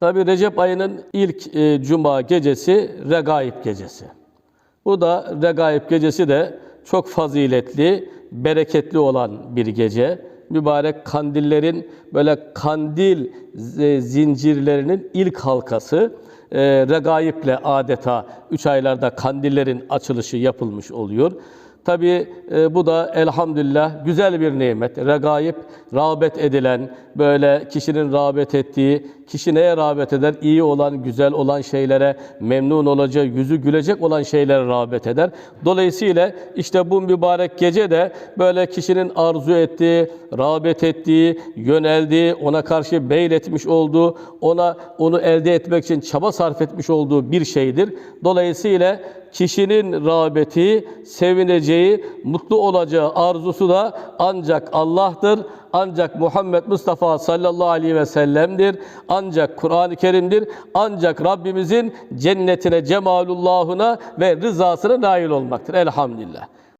Tabi Recep ayının ilk e, cuma gecesi Regaib gecesi. Bu da Regaib gecesi de çok faziletli, bereketli olan bir gece. Mübarek kandillerin böyle kandil e, zincirlerinin ilk halkası e, Regaib'le adeta 3 aylarda kandillerin açılışı yapılmış oluyor. Tabi bu da elhamdülillah güzel bir nimet. Regaib, rağbet edilen, böyle kişinin rağbet ettiği, kişi neye rağbet eder? İyi olan, güzel olan şeylere, memnun olacağı, yüzü gülecek olan şeylere rağbet eder. Dolayısıyla işte bu mübarek gece de böyle kişinin arzu ettiği, rağbet ettiği, yöneldiği, ona karşı meyletmiş olduğu, ona onu elde etmek için çaba sarf etmiş olduğu bir şeydir. Dolayısıyla kişinin rağbeti, sevineceği, mutlu olacağı arzusu da ancak Allah'tır. Ancak Muhammed Mustafa sallallahu aleyhi ve sellem'dir. Ancak Kur'an-ı Kerim'dir. Ancak Rabbimizin cennetine, cemalullahına ve rızasına nail olmaktır. Elhamdülillah.